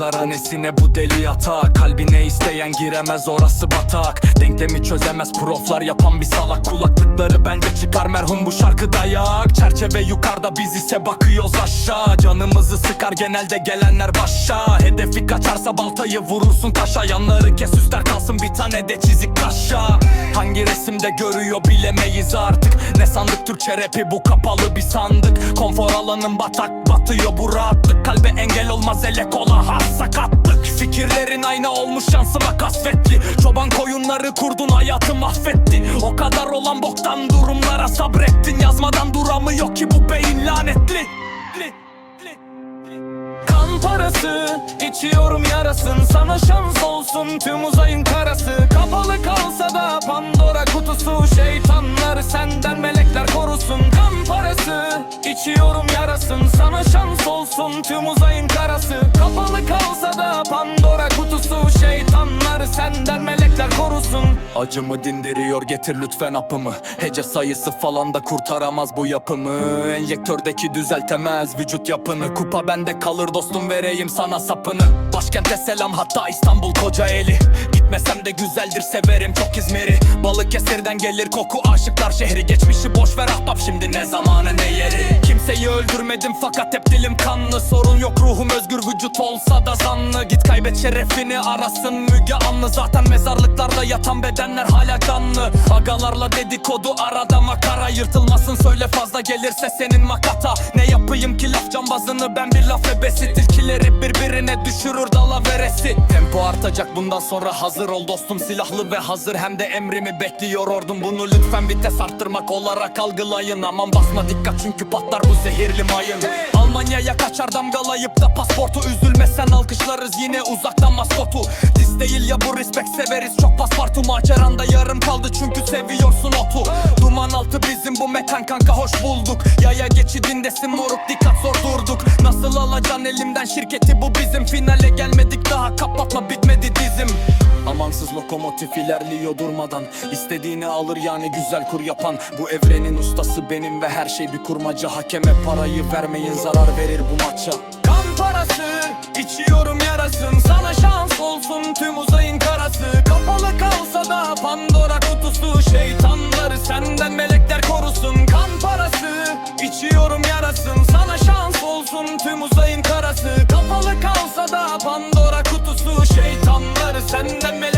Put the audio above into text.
nazara nesine bu deli yatağa Kalbine isteyen giremez orası batak. Denklemi çözemez proflar yapan bir salak. Kulaklıkları bence merhum bu şarkı dayak Çerçeve yukarıda biz ise bakıyoruz aşağı. Canımızı sıkar genelde gelenler başa. Hedefi kaçarsa baltayı vurursun taşa. Yanları kes üstler kalsın bir tane de çizik taşa. Hangi resimde görüyor bilemeyiz artık. Ne sandık? Türkçe rapi bu kapalı bir sandık. Konfor alanın batak batıyor bu rahatlık. Kalbe engel olmaz ele kola has sakatlık. Fikirlerin ayna olmuş şansıma kasvetli. Çoban koyunları kurdun hayatı mahvetti. O kadar olan boktan durumlara sabrettin. Yazmadan duramıyor ki bu beyin lanetli. Li, li, li. Kan parası içiyorum yarasın. Sana şans olsun tüm uzayın karası. Kapalı kalsa da Pandora kutusu. Şeytanlar senden melekler korusun. Kan parası içiyorum yarasın. Sana şans olsun tüm uzayın karası. Kapalı kalsa da Pandora kutusu. Şeytanlar senden Acımı dindiriyor getir lütfen apımı Hece sayısı falan da kurtaramaz bu yapımı. Enjektördeki düzeltemez vücut yapını. Kupa bende kalır dostum vereyim sana sapını. Başkente selam hatta İstanbul Kocaeli Gitmesem de güzeldir severim çok İzmir'i. Balıkesir'den gelir koku aşıklar şehri. Geçmişi boş ver ahbap şimdi ne zamanı ne yeri Kimseyi öldürmedim fakat hep dilim kanlı. Sorun yok ruhum özgür vücut olsa da zanlı. Git kaybet şerefini arasın Müge Anlı. Zaten mezarlıklarda yatan bedenler hala canlı. Agalarla dedikodu arada makara. Yırtılmasın söyle fazla gelirse senin makata. Ne yapayım ki laf cambazını? Ben bir laf ebesi Tilkileri birbirine düşürür dala veresi Tempo artacak bundan sonra hazır ol dostum. Silahlı ve hazır hem de emrimi bekliyor ordum. Bunu lütfen vites arttırmak olarak algılayın. Aman basma dikkat çünkü patlar bu zehirli mayın. Almanya'ya kaçar damgalayıp da pasportu Üzülmesen alkışlarız yine uzaktan maskotu. Diz değil ya bu respect severiz. Çok paspartu Maceranda yarım kaldı çünkü seviyorsun otu. Duman altı bizim bu mekan kanka hoş bulduk. Yaya geçidindesin moruk dikkat zor durduk. Nasıl alacaksın elimden? Şirketi bu bizim Finale gelmedik daha Lokomotif ilerliyor durmadan. İstediğini alır yani güzel kur yapan. Bu evrenin ustası benim ve her şey bir kurmaca. Hakeme parayı vermeyin zarar verir bu maça. Kan parası içiyorum yarasın. Sana şans olsun tüm uzayın karası. Kapalı kalsa da Pandora kutusu. Şeytanları senden melekler korusun. Kan parası içiyorum yarasın. Sana şans olsun tüm uzayın karası. Kapalı kalsa da Pandora kutusu. Şeytanları senden melekler